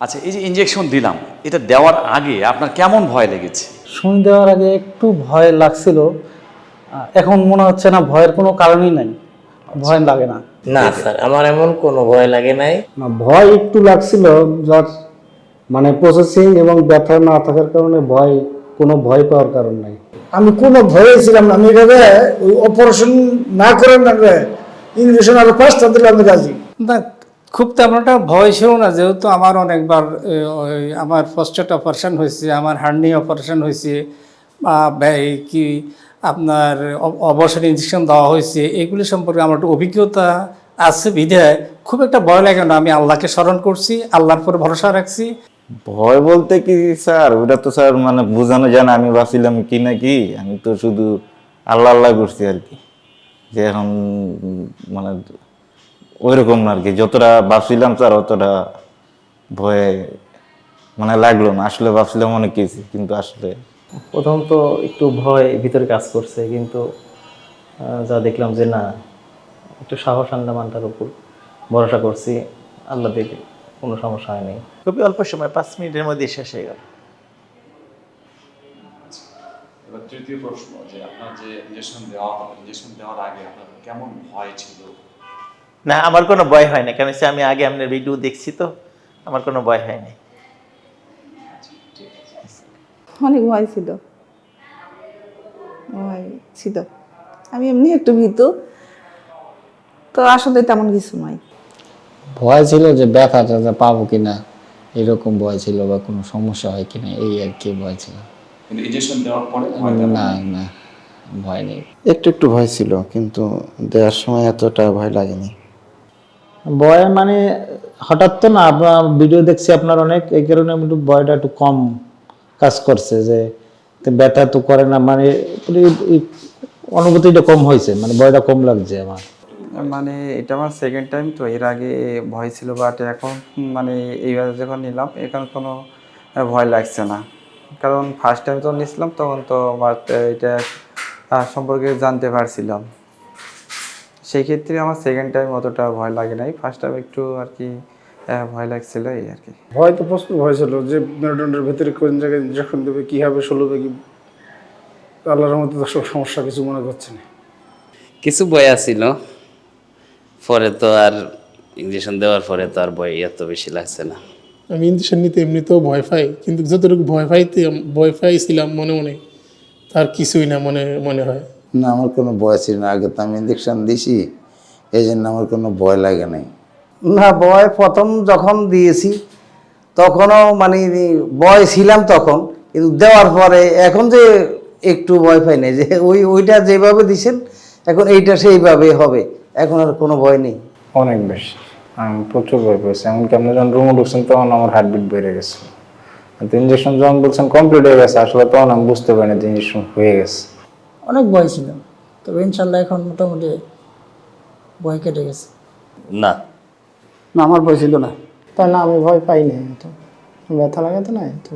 আচ্ছা এই যে ইঞ্জেকশন দিলাম এটা দেওয়ার আগে আপনার কেমন ভয় লেগেছে? শুনে দেওয়ার আগে একটু ভয় লাগছিল। এখন মনে হচ্ছে না ভয়ের কোনো কারণই নাই। ভয় লাগে না। না স্যার আমার এমন কোনো ভয় লাগে নাই। না ভয় একটু লাগছিল যার মানে প্রসেসিং এবং ব্যথা না থাকার কারণে ভয় কোনো ভয় পাওয়ার কারণ নাই। আমি কোনো ভয়ে ছিলাম না আমি এটাকে ওই অপারেশন না করে না ইঞ্জেকশন আরও পাঁচটা দিলে আমি রাজি না খুব তেমন একটা ভয় ছিল না, যেহেতু আমার অনেকবার আমার ফার্স্ট অপারেশন হয়েছে, আমার হার্নি অপারেশন হয়েছে ব্যয় কি আপনার অবসর ইঞ্জেকশন দেওয়া হয়েছে, এগুলি সম্পর্কে আমার একটু অভিজ্ঞতা আছে বিধায় খুব একটা ভয় লাগে না। আমি আল্লাহকে স্মরণ করছি, আল্লাহর পরে ভরসা রাখছি। ভয় বলতে কি স্যার? ওটা তো স্যার মানে বোঝানো যায় না, আমি ভাবছিলাম কি না কি, আমি তো শুধু আল্লাহ আল্লাহ করছি আর কি। যে এখন মানে ওই রকম না আর কি যতটা ভাবছিলাম স্যার অতটা ভয়ে মানে লাগল না। আসলে ভাবছিলাম অনেক কিছু কিন্তু আসলে প্রথম তো একটু ভয় ভিতরে কাজ করছে কিন্তু যা দেখলাম যে না একটু সাহস আনলাম আনটার উপর। ভরসা করছি আল্লাহ দেখে কোনো সমস্যা হয়নি খুবই অল্প সময় পাঁচ মিনিটের মধ্যে শেষ হয়ে গেল। তৃতীয় প্রশ্ন যে আপনার যে ইঞ্জেকশন দেওয়া হবে ইঞ্জেকশন দেওয়ার আগে আপনার কেমন ভয় ছিল? না আমার কোনো ভয় হয় না কারণ হচ্ছে আমি আগে আপনার ভিডিও দেখছি তো আমার কোনো ভয় হয় নাই অনেক ভয় ছিল। ভয় ছিল। আমি এমনি একটু ভীতু। তো আসলে তেমন কিছু নয় ভয় ছিল যে ব্যথাটা যে পাবো কিনা এরকম ভয় ছিল বা কোনো সমস্যা হয় কিনা এই আর কি ভয় ছিল। দেওয়ার পরে না না ভয় নেই। একটু একটু ভয় ছিল কিন্তু দেওয়ার সময় এতটা ভয় লাগেনি। ভয় মানে হঠাৎ তো না আপনার ভিডিও দেখছি আপনার অনেক, এই কারণে একটু ভয়টা একটু কম কাজ করছে যে ব্যথা তো করে না মানে অনুভূতিটা কম হয়েছে মানে ভয়টা কম লাগছে আমার। মানে এটা আমার সেকেন্ড টাইম তো এর আগে ভয় ছিল বাট এখন মানে এইবার যখন নিলাম, এখন কোনো ভয় লাগছে না। কারণ ফার্স্ট টাইম যখন নিয়েছিলাম তখন তো আমার এটা সম্পর্কে জানতে পারছিলাম। সেই ক্ষেত্রে আমার সেকেন্ড টাইম অতটা ভয় লাগে নাই। ফার্স্ট টাইম একটু আর কি ভয় লাগছিল এই আর কি। ভয় তো প্রশ্ন ভয় ছিল যে মেরুদণ্ডের ভেতরে কোন জায়গায় ইঞ্জেকশন দেবে কী হবে ষোলোবে কি? আল্লাহর মতো তো সব সমস্যা কিছু মনে করছে না। কিছু বই আছিল। পরে তো আর ইঞ্জেকশন দেওয়ার পরে তো আর বই এত বেশি লাগছে না। আমি ইঞ্জেকশন নিতে এমনিতেও ভয় পাই কিন্তু যতটুকু ভয় পাইতে ভয় পাইছিলাম মনে মনে তার কিছুই না মনে মনে হয়। না আমার কোনো ভয় ছিল না। আগে তো আমি ইঞ্জেকশন দিছি এই জন্য আমার কোনো ভয় লাগে নাই। না ভয় প্রথম যখন দিয়েছি তখনও মানে ভয় ছিলাম তখন কিন্তু দেওয়ার পরে এখন যে একটু ভয় পাই না যে ওই ওইটা যেভাবে দিছেন এখন এইটা সেইভাবে হবে এখন আর কোনো ভয় নেই। অনেক বেশি আমি প্রচুর ভয় পেয়েছি। এমনকি আপনি যখন রুমে ঢুকছেন তখন আমার হার্টবিট বেড়ে গেছে। ইঞ্জেকশন যখন বলছেন কমপ্লিট হয়ে গেছে আসলে তখন আমি বুঝতে পারিনি যে ইঞ্জেকশন হয়ে গেছে। অনেক ভয় ছিল। তবে ইনশাল্লাহ এখন মোটামুটি ভয় কেটে গেছে। না। না আমার ভয় ছিল না। তা না আমি ভয় পাইনি। তো ব্যথা লাগে তো না তো